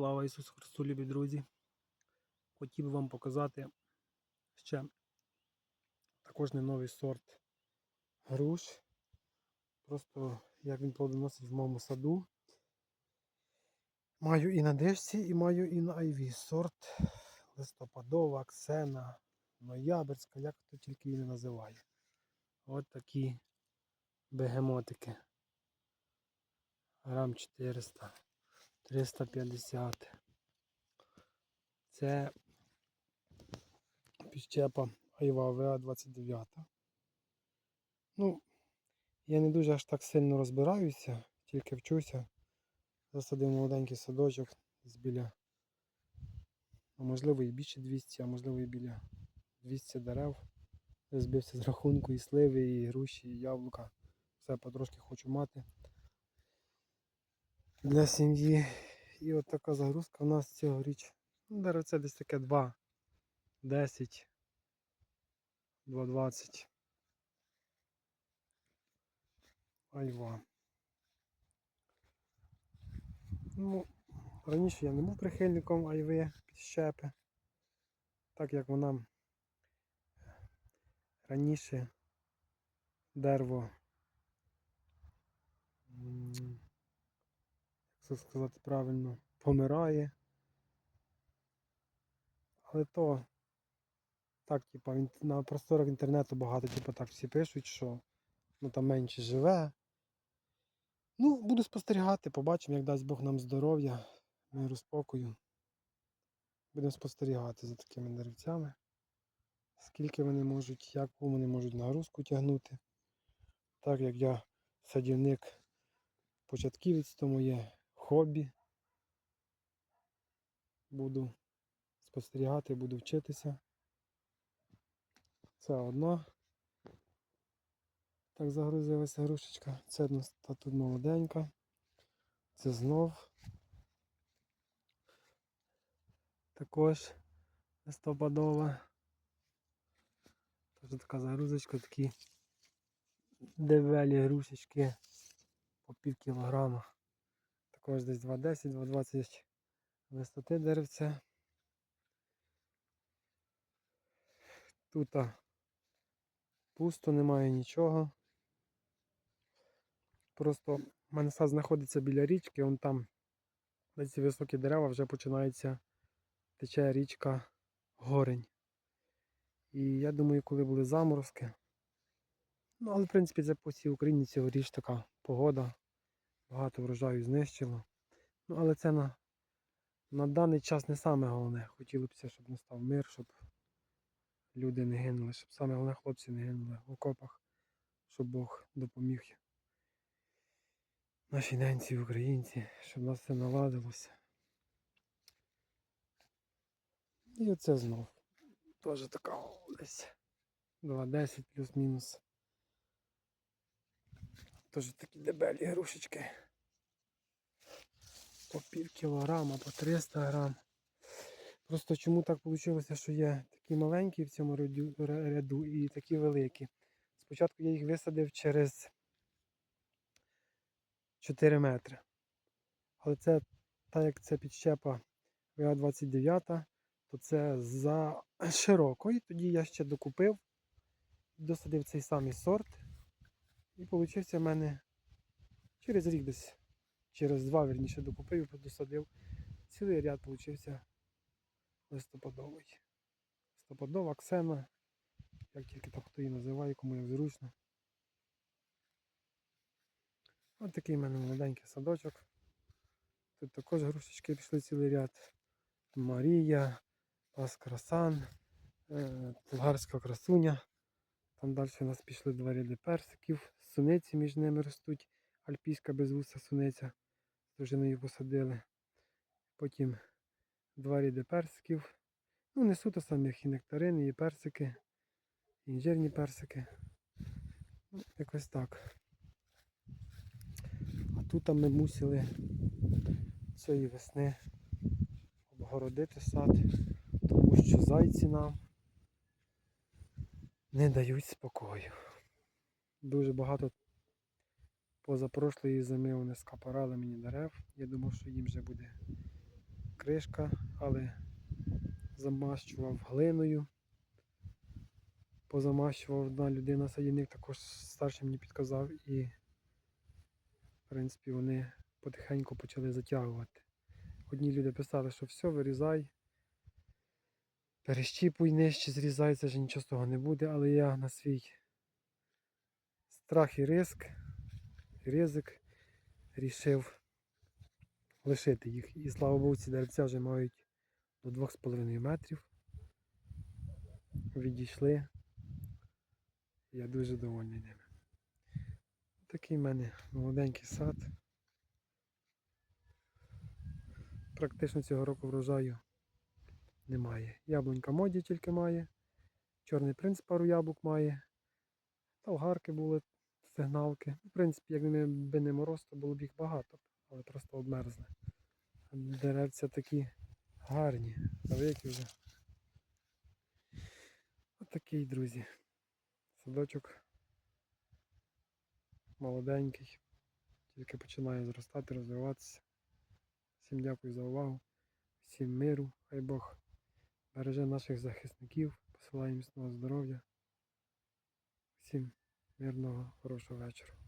Слава Ісусу Христу, любі друзі! Хотів би вам показати ще також не новий сорт груш. Просто як він плодоносить в моєму саду. Маю і на дишці, і маю і на айві. Сорт листопадова, ксена, ноябрьська, як хто тільки її не називає. От такі бегемотики. Грам 400. 350. Це підщепа Айва ВА-29. Ну, я не дуже аж так сильно розбираюся, тільки вчуся. Засадив молоденький садочок з біля, ну, можливо, і більше 200, а можливо і біля 200 дерев. Збився з рахунку і сливи, і груші, і яблука. Все потрошки хочу мати для сім'ї. І от така загрузка у нас цьогоріч. Ну, деревце десь таке 2, 10, 2,20. Айва. Ну, раніше я не був прихильником айви підщепи, так як вона раніше дерево це сказати правильно, помирає. Але то так, типа, на просторах інтернету багато, типу, так всі пишуть, що ну, там менше живе. Ну, буду спостерігати, побачимо, як дасть Бог нам здоров'я, миру спокою. Будемо спостерігати за такими деревцями. Скільки вони можуть, яку вони можуть нагрузку тягнути. Так як я садівник початківець, то моє хобі. Буду спостерігати, буду вчитися. Це одна. Так загрузилася грушечка. Це одна тут молоденька. Це знов. Також листопадова. Теж така загрузочка, такі девелі грушечки по пів кілограма. Також десь 2,10-2,20 висоти деревця. Тут пусто, немає нічого. Просто сад знаходиться біля річки, он там на ці високі дерева вже починається тече річка Горень. І я думаю, коли були заморозки. Ну, але в принципі це по всій Україні цьогоріч така погода. Багато врожаю знищило. Ну, але це на, на даний час не саме головне. Хотілося б, щоб настав мир, щоб люди не гинули, щоб саме головне хлопці не гинули в окопах, щоб Бог допоміг нашій ненці, українці, щоб нас все наладилося. І оце знов. Теж така десь 2,10 плюс-мінус. Теж такі дебелі грушечки. По пів кілограма, по 300 грам. Просто чому так вийшло, що є такі маленькі в цьому ряду, ряду і такі великі. Спочатку я їх висадив через 4 метри. Але це, так як це підщепа ВА-29, то це за широко. І тоді я ще докупив, досадив цей самий сорт. І вийшов в мене через рік десь, через два, верніше, докупив і досадив. Цілий ряд получився листопадовий. Листопадова, ксена, як тільки так хто її називає, кому як зручно. Ось такий в мене молоденький садочок. Тут також грушечки пішли цілий ряд. Марія, Паскрасан, е, красуня. Там далі у нас пішли два ряди персиків, суниці між ними ростуть, альпійська безвуса суниця, з дружиною посадили. Потім два ряди персиків. Ну, не суто самих і нектарини, і персики, і інжирні персики. Ну, якось так. А тут ми мусили цієї весни обгородити сад, тому що зайці нам не дають спокою. Дуже багато позапрошлої зими вони скапарали мені дерев. Я думав, що їм вже буде кришка, але замащував глиною. Позамащував одна людина, садівник також старший мені підказав і в принципі вони потихеньку почали затягувати. Одні люди писали, що все, вирізай, перещіпуй нижче, зрізай, це ж нічого з того не буде, але я на свій страх і риск, ризик рішив лишити їх. І слава Богу, ці деревця вже мають до 2,5 метрів. Відійшли. Я дуже довольний ними. Такий в мене молоденький сад. Практично цього року врожаю немає. Яблунька моді тільки має. Чорний принц пару яблук має. Талгарки були, сигналки. В принципі, якби би не мороз, то було б їх багато, але просто обмерзли. Деревця такі гарні, великі вже. Отакий, друзі. Садочок молоденький, тільки починає зростати, розвиватися. Всім дякую за увагу, всім миру, хай Бог береже наших захисників, посилає міцного здоров'я. Всім мирного, хорошого вечора.